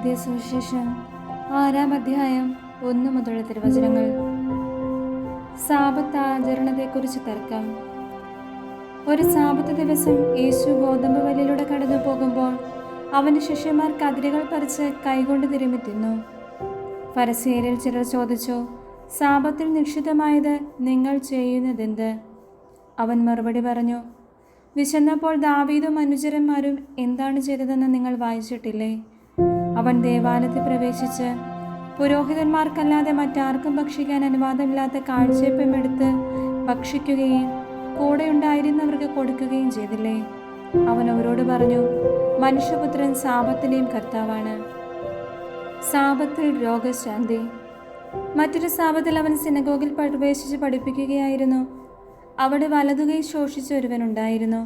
എഴുതിയ സുവിശേഷം ആറാം അധ്യായം ഒന്ന് മുതലുള്ള തിരുവചനങ്ങൾ. സാപത്ത് ആചരണത്തെക്കുറിച്ച് തർക്കം. ഒരു സാപത്ത് ദിവസം യേശു ഗോതമ്പ് വലിയിലൂടെ കടന്നു പോകുമ്പോൾ അവന്റെ ശിഷ്യന്മാർ കതിരുകൾ പറിച്ച് കൈകൊണ്ട് തിരുമി തിന്നു. പരസ്യരിൽ ചിലർ ചോദിച്ചു സാപത്തിൽ നിക്ഷിതമായത് നിങ്ങൾ ചെയ്യുന്നതെന്ത്? അവൻ മറുപടി പറഞ്ഞു വിശന്നപ്പോൾ ദാവീദും അനുചരന്മാരും എന്താണ് ചെയ്തതെന്ന് നിങ്ങൾ വായിച്ചിട്ടില്ലേ? അവൻ ദേവാലയത്തിൽ പ്രവേശിച്ച് പുരോഹിതന്മാർക്കല്ലാതെ മറ്റാർക്കും ഭക്ഷിക്കാൻ അനുവാദമില്ലാത്ത കാഴ്ചയപ്പം എടുത്ത് ഭക്ഷിക്കുകയും കൂടെ ഉണ്ടായിരുന്നവർക്ക് കൊടുക്കുകയും ചെയ്തില്ലേ? അവൻ അവരോട് പറഞ്ഞു മനുഷ്യപുത്രൻ സാപത്തിലെയും കർത്താവാണ്. സാപത്തിൽ രോഗശാന്തി. മറ്റൊരു സാപത്തിൽ അവൻ സിനഗോഗിൽ പ്രവേശിച്ച് പഠിപ്പിക്കുകയായിരുന്നു. അവിടെ വലതുകൈ ശോഷിച്ച ഒരുവനുണ്ടായിരുന്നു.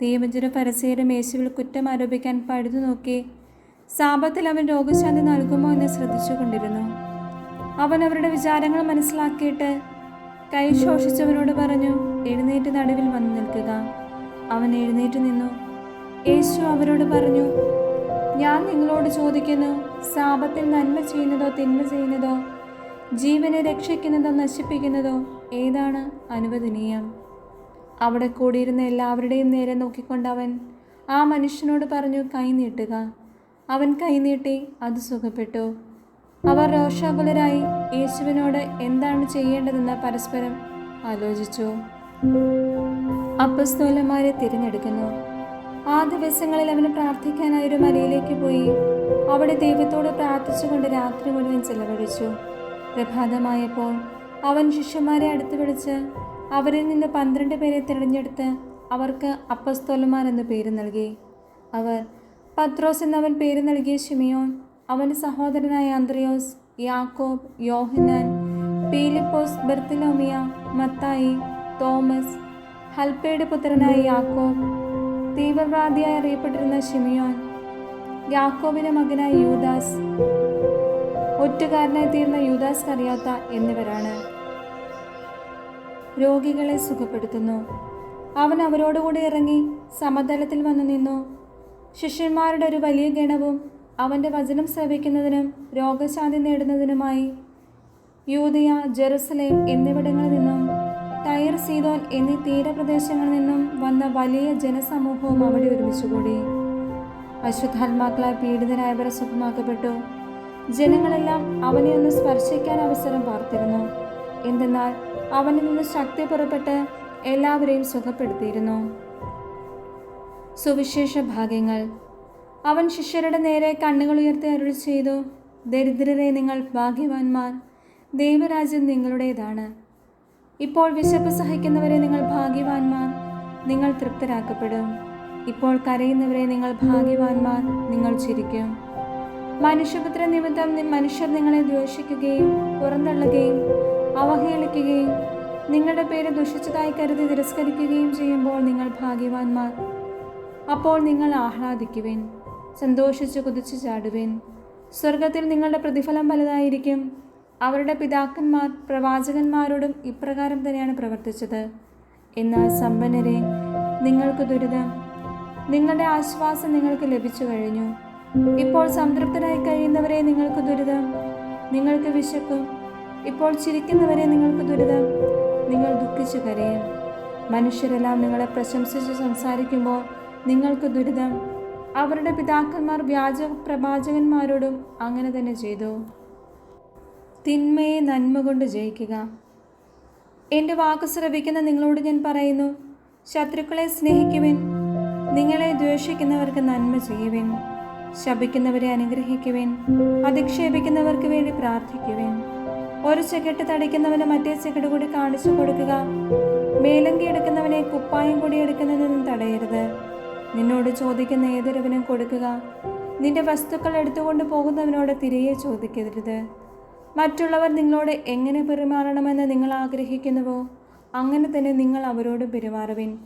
ദീപജര പരസ്യരും യേശുവിൽ കുറ്റം ആരോപിക്കാൻ പഴുതു നോക്കി സാപത്തിൽ അവൻ രോഗശാന്തി നൽകുമോ എന്ന് ശ്രദ്ധിച്ചു കൊണ്ടിരുന്നു. അവൻ അവരുടെ വിചാരങ്ങൾ മനസ്സിലാക്കിയിട്ട് കൈ ശോഷിച്ചവനോട് പറഞ്ഞു എഴുന്നേറ്റ് നടുവിൽ വന്നു നിൽക്കുക. അവൻ എഴുന്നേറ്റ് നിന്നു. യേശു അവരോട് പറഞ്ഞു ഞാൻ നിങ്ങളോട് ചോദിക്കുന്നു സാപത്തിൽ നന്മ ചെയ്യുന്നതോ തിന്മ ചെയ്യുന്നതോ ജീവനെ രക്ഷിക്കുന്നതോ നശിപ്പിക്കുന്നതോ ഏതാണ് അനുവദനീയം? അവിടെ കൂടിയിരുന്ന എല്ലാവരുടെയും നേരെ നോക്കിക്കൊണ്ട് അവൻ ആ മനുഷ്യനോട് പറഞ്ഞു കൈ നീട്ടുക. അവൻ കൈനീട്ടി അത് സുഖപ്പെട്ടു. അവർ രോഷാകുലരായി യേശുവിനോട് എന്താണ് ചെയ്യേണ്ടതെന്ന് പരസ്പരം ആലോചിച്ചു. അപ്പസ്തോലന്മാരെ തിരഞ്ഞെടുക്കുന്നു. ആ ദിവസങ്ങളിൽ അവന് പ്രാർത്ഥിക്കാനായി ഒരു മലയിലേക്ക് പോയി. അവിടെ ദൈവത്തോട് പ്രാർത്ഥിച്ചുകൊണ്ട് രാത്രി മുഴുവൻ ചെലവഴിച്ചു. പ്രഭാതമായപ്പോൾ അവൻ ശിഷ്യന്മാരെ അടുത്ത് വിളിച്ച് അവരിൽ നിന്ന് പന്ത്രണ്ട് പേരെ തിരഞ്ഞെടുത്ത് അവർക്ക് അപ്പസ്തോലന്മാർ എന്ന പേര് നൽകി. അവർ പത്രോസ് എന്നവൻ പേര് നൽകിയ ഷിമിയോൻ അവന്റെ സഹോദരനായ ആന്ത്രിയോസ് യാക്കോബ് യോഹനാൻ പീലിപ്പോസ് ബെർത്തിലോമിയ മത്തായി തോമസ് ഹൽപ്പയുടെ പുത്രനായ യാക്കോബ് തീവ്രവാദിയായി അറിയപ്പെട്ടിരുന്ന ഷിമിയോൻ യാക്കോബിന്റെ മകനായ യൂദാസ് ഒറ്റുകാരനായി തീർന്ന യൂദാസ് കറിയാത്ത എന്നിവരാണ്. രോഗികളെ സുഖപ്പെടുത്തുന്നു. അവൻ അവരോടുകൂടി ഇറങ്ങി സമതലത്തിൽ വന്നു നിന്നു. ശിഷ്യന്മാരുടെ ഒരു വലിയ ഗണവും അവന്റെ വചനം ശ്രവിക്കുന്നതിനും രോഗശാന്തി നേടുന്നതിനുമായി യൂതിയ ജെറുസലേം എന്നിവിടങ്ങളിൽ നിന്നും ടയർ സീതോൻ എന്നീ തീരപ്രദേശങ്ങളിൽ നിന്നും വന്ന വലിയ ജനസമൂഹവും അവിടെ ഒരുമിച്ചുകൂടി. അശുദ്ധാത്മാക്കളാൽ പീഡിതരായവരെ സുഖമാക്കപ്പെട്ടു. ജനങ്ങളെല്ലാം അവനെ ഒന്ന് സ്പർശിക്കാൻ അവസരം പാർത്തിരുന്നു. എന്തെന്നാൽ അവനിൽ നിന്ന് ശക്തി പുറപ്പെട്ട് എല്ലാവരെയും സുഖപ്പെടുത്തിയിരുന്നു. സുവിശേഷ ഭാഗ്യങ്ങൾ. അവൻ ശിഷ്യരുടെ നേരെ കണ്ണുകളുയർത്തി അരുൾ ചെയ്തു ദരിദ്രരെ നിങ്ങൾ ഭാഗ്യവാന്മാർ. ദൈവരാജ്യം നിങ്ങളുടേതാണ്. ഇപ്പോൾ വിശപ്പ് സഹിക്കുന്നവരെ നിങ്ങൾ ഭാഗ്യവാന്മാർ. നിങ്ങൾ തൃപ്തരാക്കപ്പെടും. ഇപ്പോൾ കരയുന്നവരെ നിങ്ങൾ ഭാഗ്യവാന്മാർ. നിങ്ങൾ ചിരിക്കും. മനുഷ്യപുത്ര നിമിത്തം മനുഷ്യർ നിങ്ങളെ ദ്വേഷിക്കുകയും പുറന്തള്ളുകയും അവഹേളിക്കുകയും നിങ്ങളുടെ പേര് ദുഷിച്ചതായി കരുതി തിരസ്കരിക്കുകയും ചെയ്യുമ്പോൾ നിങ്ങൾ ഭാഗ്യവാന്മാർ. അപ്പോൾ നിങ്ങൾ ആഹ്ലാദിക്കുവിൻ സന്തോഷിച്ച് കുതിച്ചു ചാടുവിൻ. സ്വർഗത്തിൽ നിങ്ങളുടെ പ്രതിഫലം വലുതായിരിക്കും. അവരുടെ പിതാക്കന്മാർ പ്രവാചകന്മാരോടും ഇപ്രകാരം തന്നെയാണ് പ്രവർത്തിച്ചത്. എന്നാൽ സമ്പന്നരെ നിങ്ങൾക്ക് ദുരിതം. നിങ്ങളുടെ ആശ്വാസം നിങ്ങൾക്ക് ലഭിച്ചു കഴിഞ്ഞു. ഇപ്പോൾ സംതൃപ്തരായി കഴിയുന്നവരെ നിങ്ങൾക്ക് ദുരിതം. നിങ്ങൾക്ക് വിശക്കും. ഇപ്പോൾ ചിരിക്കുന്നവരെ നിങ്ങൾക്ക് ദുരിതം. നിങ്ങൾ ദുഃഖിച്ചു കരയും. മനുഷ്യരെല്ലാം നിങ്ങളെ പ്രശംസിച്ച് സംസാരിക്കുമ്പോൾ നിങ്ങൾക്ക് ദുരിതം. അവരുടെ പിതാക്കന്മാർ വ്യാജ പ്രവാചകന്മാരോടും അങ്ങനെ തന്നെ ചെയ്തു. തിന്മയെ നന്മ കൊണ്ട് ജയിക്കുക. എന്റെ വാക്ക് ശ്രവിക്കുന്ന നിങ്ങളോട് ഞാൻ പറയുന്നു ശത്രുക്കളെ സ്നേഹിക്കുവിൻ. നിങ്ങളെ ദ്വേഷിക്കുന്നവർക്ക് നന്മ ചെയ്യുവിൻ. ശപിക്കുന്നവരെ അനുഗ്രഹിക്കുവിൻ. അധിക്ഷേപിക്കുന്നവർക്ക് വേണ്ടി പ്രാർത്ഥിക്കുവിൻ. ഒരു ചെകെട്ട് തടിക്കുന്നവന് മറ്റേ ചെകിട് കൂടി കാണിച്ചു കൊടുക്കുക. മേലങ്കി എടുക്കുന്നവനെ കുപ്പായം കൂടി എടുക്കുന്നതിൽ നിന്ന് തടയരുത്. നിന്നോട് ചോദിക്കുന്ന ഏതൊരുവനും കൊടുക്കുക. നിന്റെ വസ്തുക്കൾ എടുത്തുകൊണ്ട് പോകുന്നവനോട് തിരികെ ചോദിക്കരുത്. മറ്റുള്ളവർ നിങ്ങളോട് എങ്ങനെ പെരുമാറണമെന്ന് നിങ്ങൾ ആഗ്രഹിക്കുന്നുവോ അങ്ങനെ തന്നെ നിങ്ങൾ അവരോട് പെരുമാറുവിൻ.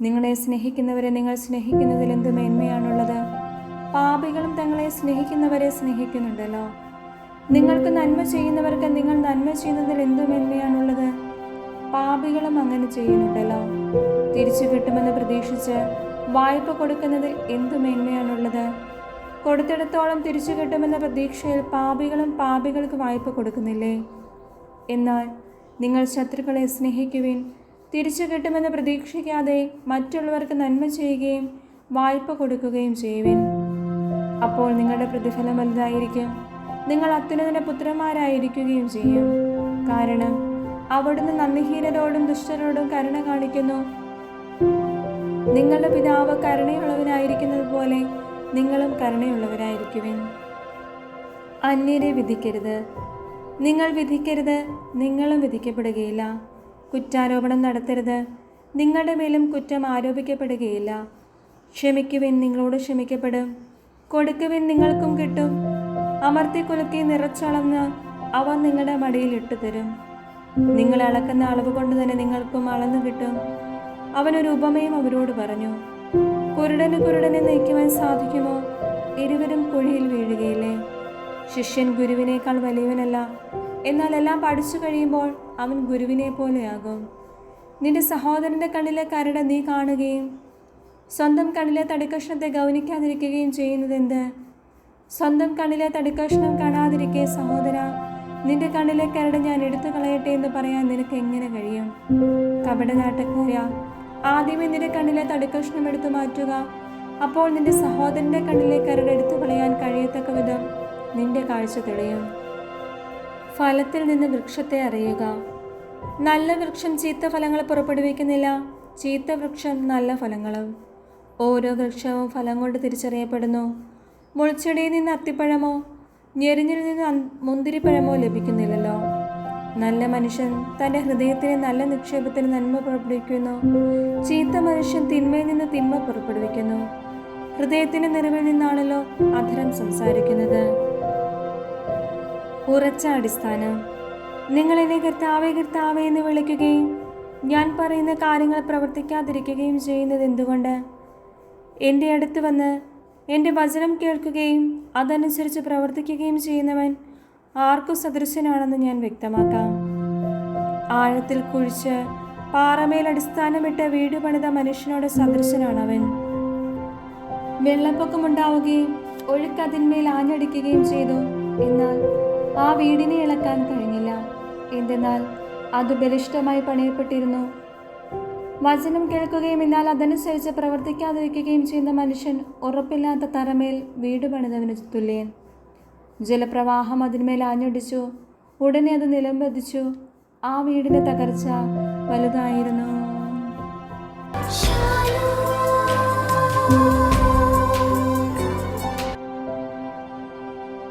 നിങ്ങളെ സ്നേഹിക്കുന്നവരെ നിങ്ങൾ സ്നേഹിക്കുന്നതിൽ എന്ത് മേന്മയാണുള്ളത്? പാപികളും തങ്ങളെ സ്നേഹിക്കുന്നവരെ സ്നേഹിക്കുന്നുണ്ടല്ലോ. നിങ്ങൾക്ക് നന്മ ചെയ്യുന്നവർക്ക് നിങ്ങൾ നന്മ ചെയ്യുന്നതിൽ എന്ത് മേന്മയാണുള്ളത്? പാപികളും അങ്ങനെ ചെയ്യുന്നുണ്ടല്ലോ. തിരിച്ചു കിട്ടുമെന്ന് പ്രതീക്ഷിച്ച് വായ്പ കൊടുക്കുന്നത് എന്തു മേന്മയാണുള്ളത്? കൊടുത്തിടത്തോളം തിരിച്ചു കിട്ടുമെന്ന പ്രതീക്ഷയിൽ പാപികളും പാപികൾക്ക് വായ്പ കൊടുക്കുന്നില്ലേ? എന്നാൽ നിങ്ങൾ ശത്രുക്കളെ സ്നേഹിക്കുവിൻ. തിരിച്ചു കിട്ടുമെന്ന് പ്രതീക്ഷിക്കാതെ മറ്റുള്ളവർക്ക് നന്മ ചെയ്യുകയും വായ്പ കൊടുക്കുകയും ചെയ്യുവിൻ. അപ്പോൾ നിങ്ങളുടെ പ്രതിഫലം വലുതായിരിക്കും. നിങ്ങൾ അത്യുന്നതിന്റെ പുത്രന്മാരായിരിക്കുകയും ചെയ്യും. കാരണം അവിടുന്ന് നന്ദിഹീനരോടും ദുഷ്ടരോടും കരുണ കാണിക്കുന്നു. നിങ്ങളുടെ പിതാവ് കരുണയുള്ളവനായിരിക്കുന്നത് പോലെ നിങ്ങളും കരുണയുള്ളവരായിരിക്കുവിൻ. അന്യരെ വിധിക്കരുത്. നിങ്ങൾ വിധിക്കരുത് നിങ്ങളും വിധിക്കപ്പെടുകയില്ല. കുറ്റാരോപണം നടത്തരുത്. നിങ്ങളുടെ മേലും കുറ്റം ആരോപിക്കപ്പെടുകയില്ല. ക്ഷമിക്കുവിൻ നിങ്ങളോട് ക്ഷമിക്കപ്പെടും. കൊടുക്കുവിൻ നിങ്ങൾക്കും കിട്ടും. അമർത്തി കുലുക്കി നിറച്ചളന്ന് അവർ നിങ്ങളുടെ മടിയിൽ ഇട്ടു തരും നിങ്ങൾ അളക്കുന്ന അളവ് കൊണ്ട് തന്നെ നിങ്ങൾക്കും അളന്നു കിട്ടും. അവനൊരു ഉപമയും അവരോട് പറഞ്ഞു കുരുടന് കുരുടനെ നയിക്കുവാൻ സാധിക്കുമോ? ഇരുവരും കുഴിയിൽ വീഴുകയില്ലേ? ശിഷ്യൻ ഗുരുവിനേക്കാൾ വലിയവനല്ല. എന്നാൽ എല്ലാം പഠിച്ചു കഴിയുമ്പോൾ അവൻ ഗുരുവിനെ പോലെയാകും നിന്റെ സഹോദരന്റെ കണ്ണിലെ കരട് നീ കാണുകയും സ്വന്തം കണ്ണിലെ തടിക്കഷ്ണത്തെ ഗൗനിക്കാതിരിക്കുകയും ചെയ്യുന്നതെന്ത് സ്വന്തം കണ്ണിലെ തടിക്കഷ്ണം കാണാതിരിക്കെ സഹോദര നിന്റെ കണ്ണിലെ കരട് ഞാൻ എടുത്തു കളയട്ടെ എന്ന് പറയാൻ നിനക്ക് എങ്ങനെ കഴിയും? കപടനാട്ടക്കാര ആദ്യമേ നിന്റെ കണ്ണിലെ തടിക്കഷ്ണം എടുത്തു മാറ്റുക. അപ്പോൾ നിന്റെ സഹോദരന്റെ കണ്ണിലെ കരടെടുത്തു കളയാൻ കഴിയത്തക്ക വിധം നിന്റെ കാഴ്ച തെളിയും. ഫലത്തിൽ നിന്ന് വൃക്ഷത്തെ അറിയുക. നല്ല വൃക്ഷം ചീത്ത ഫലങ്ങൾ പുറപ്പെടുവിക്കുന്നില്ല. ചീത്ത വൃക്ഷം നല്ല ഫലങ്ങളും. ഓരോ വൃക്ഷവും ഫലം കൊണ്ട് തിരിച്ചറിയപ്പെടുന്നു. മുൾച്ചെടിയിൽ നിന്ന് അത്തിപ്പഴമോ ഞെരിഞ്ഞിൽ നിന്ന് മുന്തിരിപ്പഴമോ ലഭിക്കുന്നില്ലല്ലോ. നല്ല മനുഷ്യൻ തന്റെ ഹൃദയത്തിന് നല്ല നിക്ഷേപത്തിന് നന്മ പുറപ്പെടുവിക്കുന്നു. ചീത്ത മനുഷ്യൻ തിന്മയിൽ നിന്ന് തിന്മ പുറപ്പെടുവിക്കുന്നു. ഹൃദയത്തിന്റെ നിറവിൽ നിന്നാണല്ലോ അധരം സംസാരിക്കുന്നത്. ഉറച്ച അടിസ്ഥാനം. നിങ്ങൾ എന്നെ കർത്താവേ കർത്താവേ എന്ന് വിളിക്കുകയും ഞാൻ പറയുന്ന കാര്യങ്ങൾ പ്രവർത്തിക്കാതിരിക്കുകയും ചെയ്യുന്നത് എന്തുകൊണ്ട്? എന്റെ അടുത്ത് വന്ന് എന്റെ വചനം കേൾക്കുകയും അതനുസരിച്ച് പ്രവർത്തിക്കുകയും ചെയ്യുന്നവൻ ആർക്കു സദൃശനാണെന്ന് ഞാൻ വ്യക്തമാക്കാം. ആഴത്തിൽ കുഴിച്ച് പാറമേൽ അടിസ്ഥാനമിട്ട് വീട് പണിത മനുഷ്യനോട് സദൃശനാണ് അവൻ. വെള്ളപ്പൊക്കമുണ്ടാവുകയും ഒഴുക്കതിന്മേൽ ആഞ്ഞടിക്കുകയും ചെയ്തു. എന്നാൽ ആ വീടിനെ ഇളക്കാൻ കഴിഞ്ഞില്ല. എന്തെന്നാൽ അത് ബലിഷ്ടമായി പണിയപ്പെട്ടിരുന്നു. വചനം കേൾക്കുകയും എന്നാൽ അതനുസരിച്ച് പ്രവർത്തിക്കാതിരിക്കുകയും ചെയ്യുന്ന മനുഷ്യൻ ഉറപ്പില്ലാത്ത തറമേൽ വീട് പണിതവന് തുല്യൻ. ജലപ്രവാഹം അതിന്മേൽ ആഞ്ഞടിച്ചു. ഉടനെ അത് നിലംപതിച്ചു. ആ വീടിന്റെ തകർച്ച വലുതായിരുന്നു.